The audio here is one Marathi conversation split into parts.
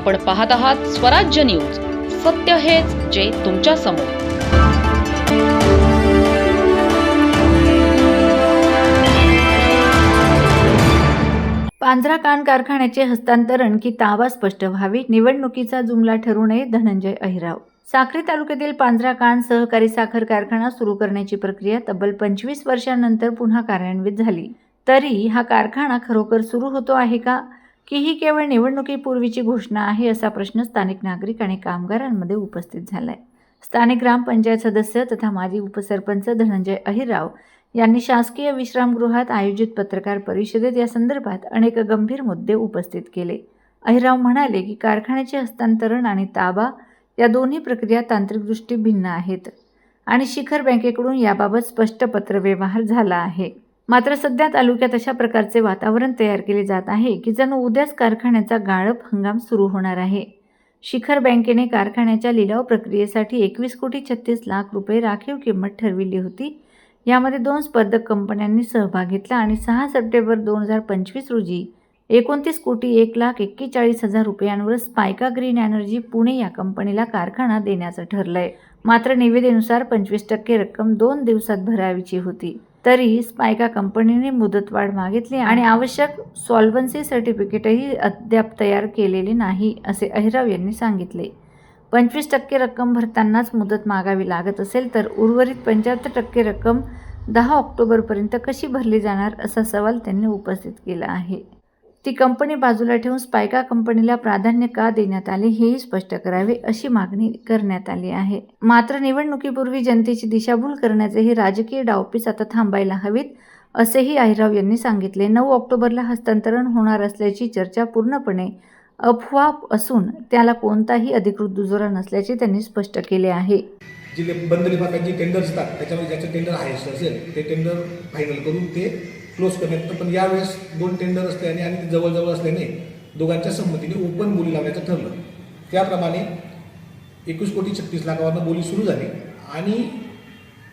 आपण पाहत आहात स्वराज्य न्यूज. सत्य हेच जे तुमच्यासमोर. पांझरा कान कारखान्याचे हस्तांतरण की ताबा स्पष्ट व्हावी निवडणुकीचा जुमला ठरू नये धनंजय अहिराव. साखरी तालुक्यातील पांझरा कान सहकारी साखर कारखाना सुरू करण्याची प्रक्रिया तब्बल पंचवीस वर्षांनंतर पुन्हा कार्यान्वित झाली. तरी हा कारखाना खरोखर सुरू होतो आहे का? की ही केवळ निवडणुकीपूर्वीची घोषणा आहे असा प्रश्न स्थानिक नागरिक आणि कामगारांमध्ये उपस्थित झाला आहे स्थानिक ग्रामपंचायत सदस्य तथा माजी उपसरपंच धनंजय अहिराव यांनी शासकीय विश्रामगृहात आयोजित पत्रकार परिषदेत या संदर्भात अनेक गंभीर मुद्दे उपस्थित केले. अहिराव म्हणाले की कारखान्याचे हस्तांतरण आणि ताबा या दोन्ही प्रक्रिया तांत्रिकदृष्टी भिन्न आहेत आणि शिखर बँकेकडून याबाबत स्पष्ट पत्रव्यवहार झाला आहे. मात्र सध्या तालुक्यात अशा प्रकारचे वातावरण तयार केले जात आहे की जणू उद्याच कारखान्याचा गाळप हंगाम सुरू होणार आहे. शिखर बँकेने कारखान्याच्या लिलाव प्रक्रियेसाठी एकवीस कोटी छत्तीस लाख रुपये राखीव किंमत ठरविली होती. यामध्ये दोन स्पर्धक कंपन्यांनी सहभाग घेतला आणि सहा सप्टेंबर दोन हजार पंचवीस रोजी एकोणतीस कोटी एक लाख एक्केचाळीस हजार रुपयांवर स्पायका ग्रीन एनर्जी पुणे या कंपनीला कारखाना देण्याचं ठरलंय. मात्र निविदेनुसार पंचवीस टक्के रक्कम दोन दिवसात भरावीची होती. तरी स्पायका कंपनीने मुदतवाढ मागितली आणि आवश्यक सॉल्व्हन्सी सर्टिफिकेटही अद्याप तयार केलेले नाही असे अहिराव यांनी सांगितले. पंचवीस टक्के रक्कम भरतानाच मुदत मागावी लागत असेल तर उर्वरित पंच्याहत्तर टक्के रक्कम दहा ऑक्टोबरपर्यंत कशी भरली जाणार असा सवाल त्यांनी उपस्थित केला आहे. ती कंपनी बाजूला ठेवून स्पायका कंपनीला प्राधान्य का देण्यात आले हेही स्पष्ट करावे अशी मागणी करण्यात आली आहे. मात्र निवडणुकीपूर्वी जनतेची दिशाभूल करण्याचे हे राजकीय डावपीस आता थांबायला हवीत असेही आहिराव यांनी सांगितले. नऊ ऑक्टोबरला हस्तांतरण होणार असल्याची चर्चा पूर्णपणे अफवा असून त्याला कोणताही अधिकृत दुजोरा नसल्याचे त्यांनी स्पष्ट केले आहे. जे बंद टेंडर असतात त्याच्यामध्ये ज्याचं टेंडर आहे असेल ते टेंडर फायनल करून ते क्लोज करण्यात पण यावेळेस दोन टेंडर असल्याने आणि जवळजवळ असल्याने दोघांच्या संमतीने ओपन बोली लावण्याचं ठरलं. त्याप्रमाणे एकवीस कोटी छत्तीस लाखावरनं बोली सुरू झाली आणि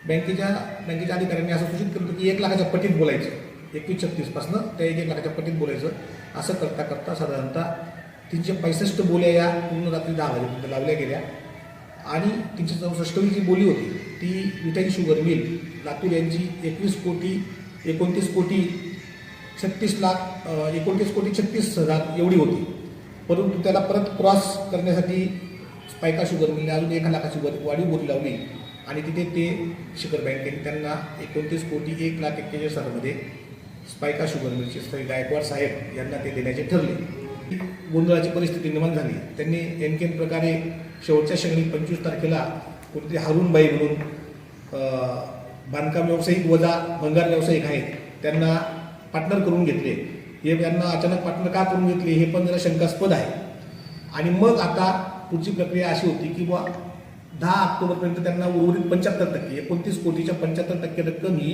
बँकेच्या बँकेच्या अधिकाऱ्यांनी असं सूचित केलं की एक लाखाच्या पटीत बोलायचं. एकवीस छत्तीसपासनं त्या एक एक लाखाच्या पटीत बोलायचं. असं करता करता साधारणतः तीनशे पैसष्ट बोल्या या पूर्ण रात्री दहा वाजेपर्यंत लावल्या गेल्या. आणि तीनशे चौसष्टवी जी बोली होती ती विटाई शुगर मिल लातूर यांची एकवीस कोटी एकोणतीस कोटी छत्तीस लाख एकोणतीस कोटी छत्तीस हजार एवढी होती. परंतु त्याला परत क्रॉस करण्यासाठी स्पायका शुगर मिलने अजून एका लाखाची वर वाढीव बोली लावली आणि तिथे ते शिखर बँकेने त्यांना एकोणतीस कोटी एक लाख एक्केचाळीस हजारमध्ये स्पायका शुगर मिलचे श्री गायकवाड साहेब यांना ते देण्याचे ठरले. गोंधळाची परिस्थिती निर्माण झाली. त्यांनी एनकेन प्रकारे शेवटच्या क्षणी पंचवीस तारखेला कुठेतरी हारूनबाई म्हणून बांधकाम व्यावसायिक वजा भंगार व्यावसायिक आहेत. त्यांना पार्टनर करून घेतले. हे यांना अचानक पार्टनर का करून घेतले हे पण जरा शंकास्पद आहे. आणि मग आता पुढची प्रक्रिया अशी होती की बुवा दहा ऑक्टोबरपर्यंत त्यांना उर्वरित पंच्याहत्तर टक्के एकोणतीस कोटीच्या पंच्याहत्तर टक्के रक्कम ही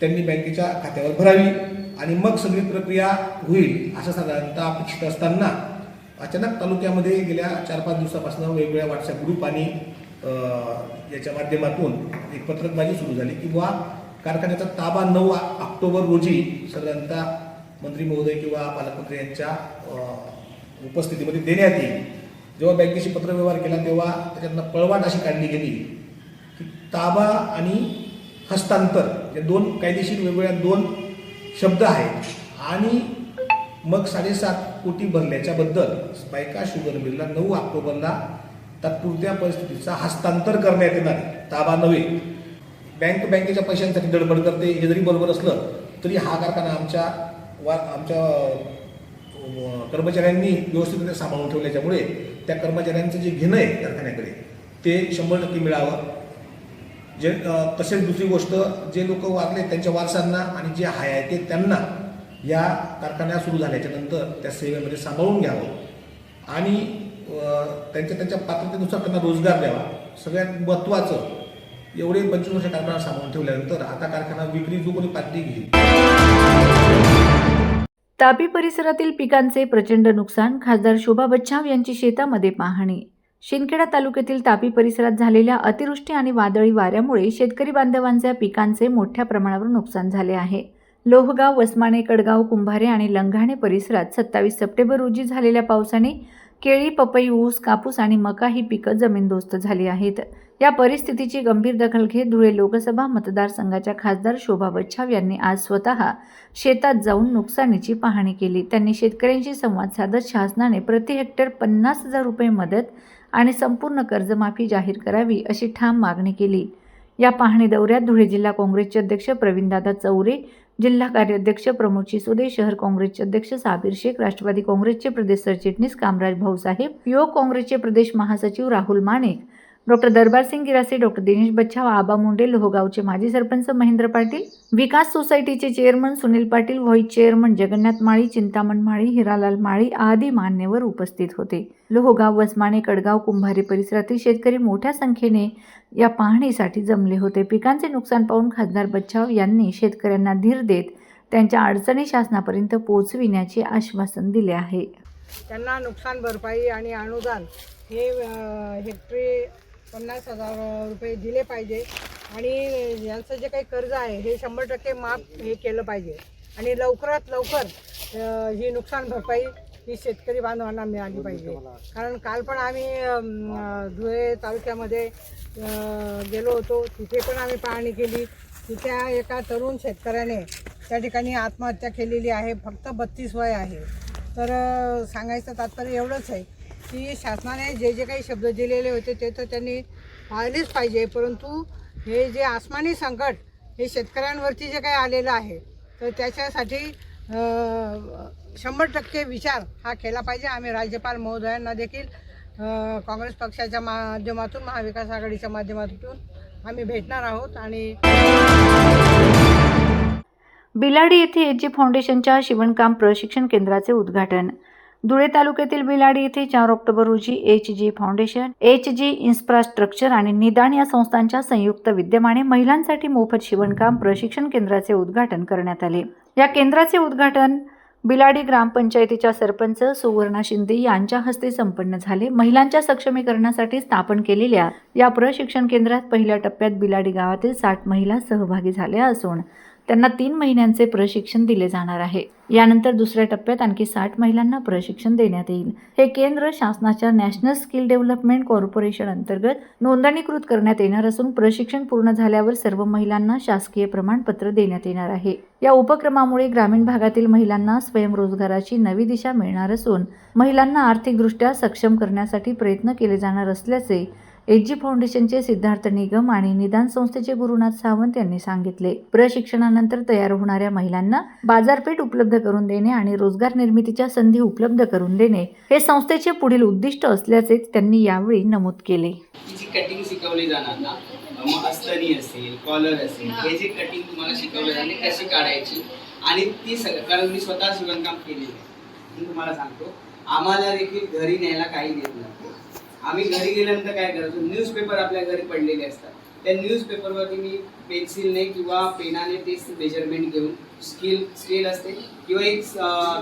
त्यांनी बँकेच्या खात्यावर भरावी. आणि मग सगळी प्रक्रिया होईल असं साधारणतः अपेक्षित असताना अचानक तालुक्यामध्ये गेल्या चार पाच दिवसापासून वेगवेगळ्या व्हॉट्सअप ग्रुप आणि याच्या माध्यमातून एक पत्रकबाजी सुरू झाली की बुवा कारखान्याचा ताबा नऊ ऑक्टोबर रोजी साधारणतः मंत्री महोदय किंवा पालकमंत्री यांच्या उपस्थितीमध्ये देण्यात येईल. जेव्हा बँकेशी पत्रव्यवहार केला तेव्हा त्याच्यातनं पळवाट अशी काढली गेली की ताबा आणि हस्तांतर या दोन कायदेशीर वेगवेगळ्या दोन शब्द आहेत आणि मग साडेसात कोटी भरल्याच्याबद्दल स्पायका शुगर मिलला नऊ ऑक्टोबरला तात्पुरत्या परिस्थितीचा हस्तांतर करण्यात येणार ताबा नव्हे. बँक बँकेच्या पैशांसाठी गडबड करते हे जरी बरोबर असलं तरी हा कारखाना आमच्या वा आमच्या कर्मचाऱ्यांनी व्यवस्थितरित्या सांभाळून ठेवल्याच्यामुळे त्या कर्मचाऱ्यांचं जे घेणं आहे कारखान्याकडे ते शंभर टक्के मिळावं. जे तसेच दुसरी गोष्ट जे लोक वारले त्यांच्या वारसांना आणि जे हाय आहे ते त्यांना या कारखान्या सुरू झाल्याच्यानंतर त्या सेवेमध्ये सांभाळून घ्यावं. आणि त्यांच्या त्यांच्या पात्रतेनुसार त्यांना रोजगार द्यावा. सगळ्यात महत्त्वाचं एवढे पंचवीस वर्ष कारखाना सांभाळून ठेवल्यानंतर आता कारखाना विक्री जो कोणी पातळी घेईल. तापी परिसरातील पिकांचे प्रचंड नुकसान खासदार शोभा बच्छाव यांची शेतामध्ये पाहणी. शिंदखेडा तालुक्यातील तापी परिसरात झालेल्या अतिवृष्टी आणि वादळी वाऱ्यामुळे शेतकरी बांधवांच्या पिकांचे मोठ्या प्रमाणावर नुकसान झाले आहे. लोहगाव वसमाणे कडगाव कुंभारे आणि लंघाणे परिसरात सत्तावीस सप्टेंबर रोजी झालेल्या पावसाने केळी पपई ऊस कापूस आणि मका ही पिकं जमीनदोस्त झाली आहेत. या परिस्थितीची गंभीर दखल घेत धुळे लोकसभा मतदारसंघाच्या खासदार शोभा बच्छाव यांनी आज स्वतः शेतात जाऊन नुकसानीची पाहणी केली. त्यांनी शेतकऱ्यांशी संवाद साधत शासनाने प्रति हेक्टर पन्नास हजार रुपये मदत आणि संपूर्ण कर्जमाफी जाहीर करावी अशी ठाम मागणी केली. या पाहणी दौऱ्यात धुळे जिल्हा काँग्रेसचे अध्यक्ष प्रवीणदादा चौरे जिल्हा कार्याध्यक्ष प्रमोद शिसोदे शहर काँग्रेसचे अध्यक्ष साबीर शेख राष्ट्रवादी काँग्रेसचे प्रदेश सरचिटणीस कामराज भाऊसाहेब युवक काँग्रेसचे प्रदेश महासचिव राहुल माणेक डॉक्टर दरबारसिंग गिरासे डॉक्टर दिनेश बच्छाव आबा मुंडे लोहगावचे माजी सरपंच महेंद्र पाटील विकास सोसायटीचे chairman Sunil Patil vice chairman Jagannath Mali Chintaman Mali Hiralal Mali आदी मान्यवर उपस्थित होते. लोहगाव वसमाने कडगाव कुंभारी परिसरातील शेतकरी मोठ्या संख्येने या पाहणीसाठी जमले होते. पिकांचे नुकसान पाहून खासदार बच्छाव यांनी शेतकऱ्यांना धीर देत त्यांच्या अडचणी शासनापर्यंत पोहोचविण्याचे आश्वासन दिले आहे. त्यांना नुकसान भरपाई आणि अनुदान हे हेक्टरी पन्नास हजार रुपये दिले पाहिजे. आणि यांचं जे काही कर्ज आहे हे शंभर टक्के माफ हे केलं पाहिजे. आणि लवकरात लवकर ही नुकसान भरपाई ही शेतकरी बांधवांना मिळाली पाहिजे. कारण काल पण आम्ही धुळे तालुक्यामध्ये गेलो होतो. तिथे पण आम्ही पाहणी केली. तिथे एका तरुण शेतकऱ्याने त्या ठिकाणी आत्महत्या केलेली आहे. फक्त बत्तीस वय आहे. तर सांगायचं तात्पर्य एवढंच आहे की शासनाने जे जे काही शब्द दिलेले होते ते तर त्यांनी पाळलेच पाहिजे. परंतु हे जे आसमानी संकट हे शेतकऱ्यांवरती जे काही आलेलं आहे तर त्याच्यासाठी शंभर टक्के विचार हा केला पाहिजे. आम्ही राज्यपाल महोदयांना देखील काँग्रेस पक्षाच्या माध्यमातून महाविकास आघाडीच्या माध्यमातून आम्ही भेटणार आहोत आणि बिलाडी येथे एच जी फाउंडेशनच्या शिवणकाम प्रशिक्षण केंद्राचे उद्घाटन. धुळे तालुक्यातील बिलाडी येथे चार ऑक्टोबर रोजी H G foundation H G infrastructure आणि निदान या संस्थांच्या संयुक्त विद्यमाने महिलांसाठी मोफत शिवणकाम प्रशिक्षण केंद्राचे उद्घाटन करण्यात आले. या केंद्राचे उद्घाटन बिलाडी ग्रामपंचायतीच्या सरपंच सुवर्णा शिंदे यांच्या हस्ते संपन्न झाले. महिलांच्या सक्षमीकरणासाठी स्थापन केलेल्या या प्रशिक्षण केंद्रात पहिल्या टप्प्यात बिलाडी गावातील साठ महिला सहभागी झाल्या असून त्यांना तीन महिन्यांचे प्रशिक्षण दिले जाणार आहे. यानंतर दुसऱ्या टप्प्यात आणखी साठ महिलांना प्रशिक्षण देण्यात येईल. हे केंद्र शासनाच्या नॅशनल स्किल डेव्हलपमेंट कॉर्पोरेशन अंतर्गत नोंदणीकृत करण्यात येणार असून प्रशिक्षण पूर्ण झाल्यावर सर्व महिलांना शासकीय प्रमाणपत्र देण्यात येणार आहे. या उपक्रमामुळे ग्रामीण भागातील महिलांना स्वयंरोजगाराची नवी दिशा मिळणार असून महिलांना आर्थिकदृष्ट्या सक्षम करण्यासाठी प्रयत्न केले जाणार असल्याचे एच जी फाउंडेशनचे सिद्धार्थ निगम आणि निदान संस्थेचे गुरुनाथ सावंत यांनी सांगितले. प्रशिक्षणानंतर तयार होणाऱ्या महिलांना बाजारपेठ उपलब्ध करून देणे आणि रोजगार निर्मितीच्या संधी उपलब्ध करून देणे हे संस्थेचे पुढील उद्दिष्ट असल्याचे त्यांनी यावेळी नमूद केले. जी कटिंग शिकवली जाणार ना मग अस्तनी असेल कॉलर असेल हे जे कटिंग तुम्हाला शिकवलं जाते कशी काढायची? आणि ती सगळं कारण मी स्वतः शिवणकाम केलेलं आहे. मी तुम्हाला सांगतो आम्हाला देखील घरी न्यायला काही देत नव्हतं आम्ही घरी गेल्यानंतर काय करायचो? न्यूजपेपर आपल्या घरी पडलेले असतात. त्या न्यूजपेपरवरती मी पेन्सिलने किंवा पेनाने ते मेजरमेंट घेऊन स्केल स्केल असते. किंवा एक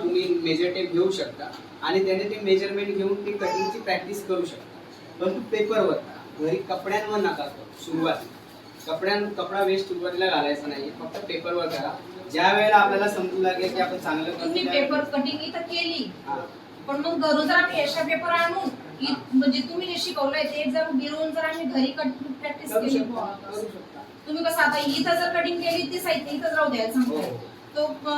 तुम्ही मेजर टेप घेऊ शकता. आणि त्याने ते मेजरमेंट घेऊन ती कटिंगची प्रॅक्टिस करू शकता. परंतु पेपरवर घरी कपड्यांवर नका करू. सुरुवातीला. कपड्यां कपडा वेस्ट सुरुवातीला घालायचा नाही फक्त पेपरवर करा. ज्या वेळेला आपल्याला समजू लागेल की आपण चांगलं करतो पेपर कटिंग इथं केली. पण मग जर आम्ही एक्स्ट्रा पेपर आणून इ- म्हणजे तुम्ही जे शिकवलंय ते जर गिरवून जर आम्ही घरी प्रॅक्टिस करू केली शकता बुवा. करू शकता तुम्ही कसं आता इथं जर कटिंग केली ते साहित्य इथंच राहू द्यायला हो. सांगताय तो तो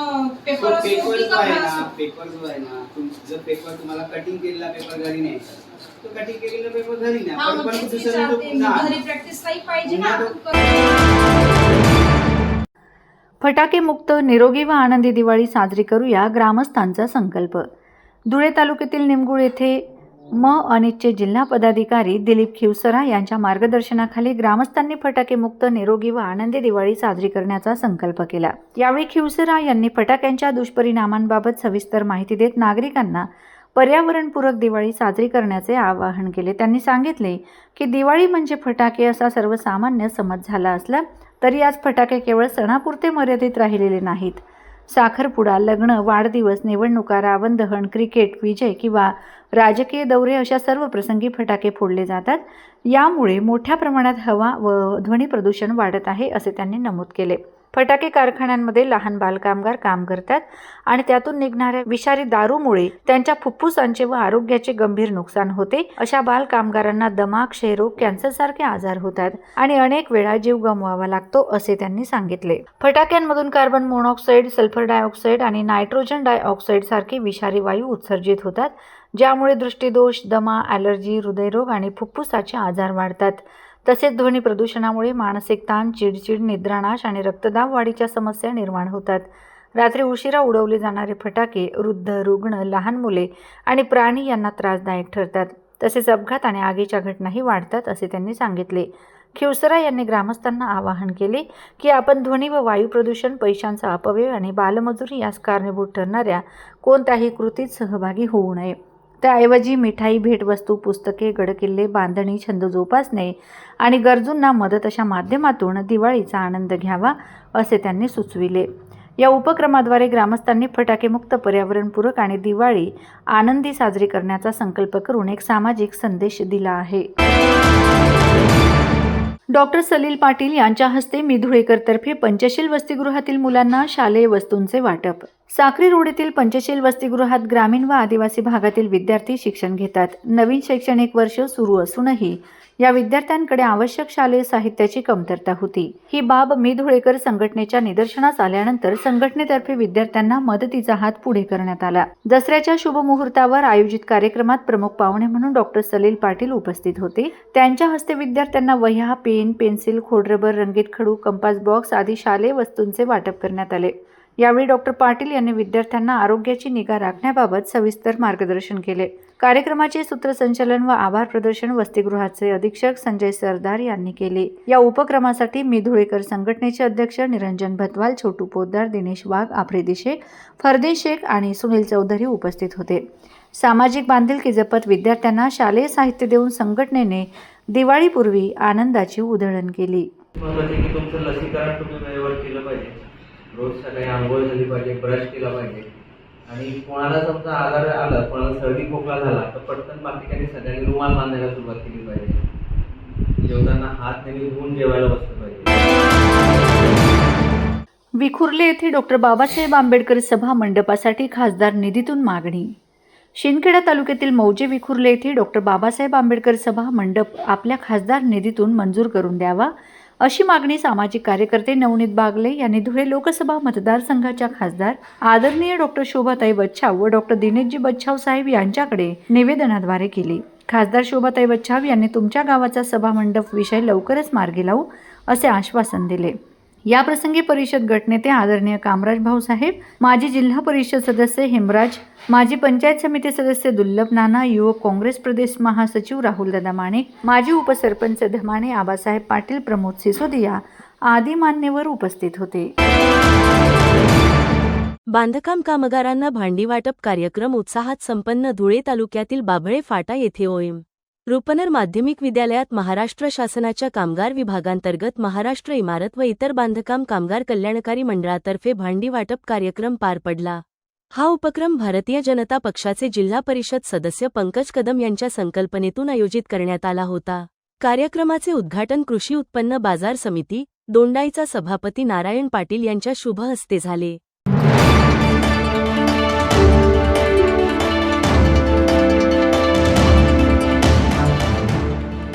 पेपर असो पेपर की जो आहे कपडा ना असो पेपर जो आहे ना तुम जर पेपर तुम्हाला कटिंग केलेला पेपर घरी न्यायचा तो कटिंग केलेला पेपर घरी न्या हा पण मग परत तेच दुसऱ्या विचारते मी. पुन्हा घरी प्रॅक्टिस पाहिजे ना पुन्हा आपण करतो. फटाके मुक्त निरोगी व आनंदी दिवाळी साजरी करूया ग्रामस्थांचा संकल्प धुळे तालुक्यातील निमगुळ येथे म. अनितचे जिल्हा पदाधिकारी दिलीप खिवसरा यांच्या मार्गदर्शनाखाली ग्रामस्थांनी फटाके मुक्त निरोगी व आनंदी दिवाळी साजरी करण्याचा संकल्प केला. यावेळी खिवसरा यांनी फटाक्यांच्या दुष्परिणामांबाबत सविस्तर माहिती देत नागरिकांना पर्यावरणपूरक दिवाळी साजरी करण्याचे आवाहन केले. त्यांनी सांगितले की दिवाळी म्हणजे फटाके असा सर्वसामान्य समज झाला असला तरी आज फटाके केवळ सणापुरते मर्यादित राहिलेले नाहीत. साखरपुडा लग्न वाढदिवस निवडणुका रावण दहन क्रिकेट विजय किंवा राजकीय दौरे अशा सर्व प्रसंगी फटाके फोडले जातात. यामुळे मोठ्या प्रमाणात हवा व ध्वनी प्रदूषण वाढत आहे असे त्यांनी नमूद केले. फटाके कारखान्यांमध्ये लहान बालकामगार काम करतात आणि त्यातून निघणाऱ्या विषारी दारूमुळे त्यांच्या फुफ्फुसांचे व आरोग्याचे गंभीर नुकसान होते. अशा बालकामगारांना दमा क्षयरोग कॅन्सरसारखे आजार होतात आणि अनेक वेळा जीव गमवावा लागतो असे त्यांनी सांगितले. फटाक्यांमधून कार्बन मोनॉक्साईड सल्फर डायऑक्साईड आणि नायट्रोजन डायऑक्साईड सारखे विषारी वायू उत्सर्जित होतात ज्यामुळे दृष्टीदोष दमा ॲलर्जी हृदयरोग आणि फुफ्फुसाचे आजार वाढतात. तसेच ध्वनी प्रदूषणामुळे मानसिक ताण चिडचिड निद्रानाश आणि रक्तदाब वाढीच्या समस्या निर्माण होतात. रात्री उशिरा उडवले जाणारे फटाके वृद्ध रुग्ण लहान मुले आणि प्राणी यांना त्रासदायक ठरतात. तसेच अपघात आणि आगीच्या घटनाही वाढतात असे त्यांनी सांगितले. खिवसरा यांनी ग्रामस्थांना आवाहन केले की आपण ध्वनी व वायू प्रदूषण पैशांचा अपव्यय आणि बालमजुरी यास कारणीभूत ठरणाऱ्या कोणत्याही कृतीत सहभागी होऊ नये. त्याऐवजी मिठाई भेटवस्तू पुस्तके गडकिल्ले बांधणी छंद जोपासणे आणि गरजूंना मदत अशा माध्यमातून दिवाळीचा आनंद घ्यावा असे त्यांनी सुचविले. या उपक्रमाद्वारे ग्रामस्थांनी फटाकेमुक्त पर्यावरणपूरक आणि दिवाळी आनंदी साजरी करण्याचा संकल्प करून एक सामाजिक संदेश दिला आहे. डॉक्टर सलील पाटील यांच्या हस्ते मिधुळेकरतर्फे पंचशील वसतिगृहातील मुलांना शालेय वस्तूंचे वाटप. साक्री रोड येथील पंचशील वसतिगृहात ग्रामीण व आदिवासी भागातील विद्यार्थी शिक्षण घेतात. नवीन शैक्षणिक वर्ष सुरू असूनही या विद्यार्थ्यांकडे आवश्यक शालेय साहित्याची कमतरता होती. ही बाब मी धुळेकर संघटनेच्या निदर्शनास आल्यानंतर संघटनेतर्फे विद्यार्थ्यांना मदतीचा हात पुढे करण्यात आला. दसऱ्याच्या शुभमुहूर्तावर आयोजित कार्यक्रमात प्रमुख पाहुणे म्हणून डॉक्टर सलील पाटील उपस्थित होते. त्यांच्या हस्ते विद्यार्थ्यांना वह्या पेन पेन्सिल खोडरबर रंगीत खडू कंपास बॉक्स आदी शालेय वस्तूंचे वाटप करण्यात आले. यावेळी डॉक्टर पाटील यांनी विद्यार्थ्यांना आरोग्याची निगा राखण्याबाबत सविस्तर मार्गदर्शन केले. कार्यक्रमाचे सूत्रसंचालन व आभार प्रदर्शन वसतिगृहाचे अधीक्षक संजय सरदार यांनी केले. या उपक्रमासाठी मिधुळेकर संघटनेचे अध्यक्ष निरंजन भतवाल छोटू पोद्दार दिनेश वाघ आफ्रिदी शेख फरदे शेख आणि सुनील चौधरी उपस्थित होते. सामाजिक बांधिलकी जपत विद्यार्थ्यांना शालेय साहित्य देऊन संघटनेने दिवाळीपूर्वी आनंदाची उधळण केली. महत्त्वाचे की तुमचं लसीकरण तुम्ही वेळेवर केलं पाहिजे. रोज सकाळी आंघोळ झाली पाहिजे ब्रश केला पाहिजे. आणि कोणाला समजा आजार आला कोणाला सर्दी खोकला झाला तर पटकन बाकीच्यांनी सगळ्यांनी रुमाल बांधायला सुरुवात केली पाहिजे. जेवताना हात नेहमी धुवून जेवायला बसलं पाहिजे. विखुर्ले येथे डॉक्टर बाबासाहेब आंबेडकर सभा मंडपासाठी खासदार निधीतून मागणी. शिंदखेडा तालुक्यातील मौजे विखुर्ले येथे डॉक्टर बाबासाहेब आंबेडकर सभा मंडप आपल्या खासदार निधीतून मंजूर करून द्यावा अशी मागणी सामाजिक कार्यकर्ते नवनीत बागले यांनी धुळे लोकसभा मतदारसंघाच्या खासदार आदरणीय डॉक्टर शोभाताई बच्छाव व डॉक्टर दिनेशजी बच्छाव साहेब यांच्याकडे निवेदनाद्वारे केली. खासदार शोभाताई बच्छाव यांनी तुमच्या गावाचा सभामंडप विषय लवकरच मार्गी लावू असे आश्वासन दिले. या प्रसंगी परिषद गटनेते आदरणीय कामराज भाऊसाहेब माजी जिल्हा परिषद सदस्य हेमराज माजी पंचायत समिती सदस्य दुर्लभ नाना युवक काँग्रेस प्रदेश महासचिव राहुलदादा माणिक माजी उपसरपंच धमाणे आबासाहेब पाटील प्रमोद सिसोदिया आदी मान्यवर उपस्थित होते. बांधकाम कामगारांना भांडी वाटप कार्यक्रम उत्साहात संपन्न धुळे तालुक्यातील बाभळे फाटा येथे ओएम. रुपनर माध्यमिक विद्यालयात महाराष्ट्र शासनाच्या कामगार विभागांतर्गत महाराष्ट्र इमारत व इतर बांधकाम कामगार कल्याणकारी मंडळातर्फे भांडी वाटप कार्यक्रम पार पडला. हा उपक्रम भारतीय जनता पक्षाचे जिल्हा परिषद सदस्य पंकज कदम यांच्या संकल्पनेतून आयोजित करण्यात आला होता. कार्यक्रमाचे उद्घाटन कृषी उत्पन्न बाजार समिती दोंडाईचा सभापती नारायण पाटील यांच्या शुभ हस्ते झाले.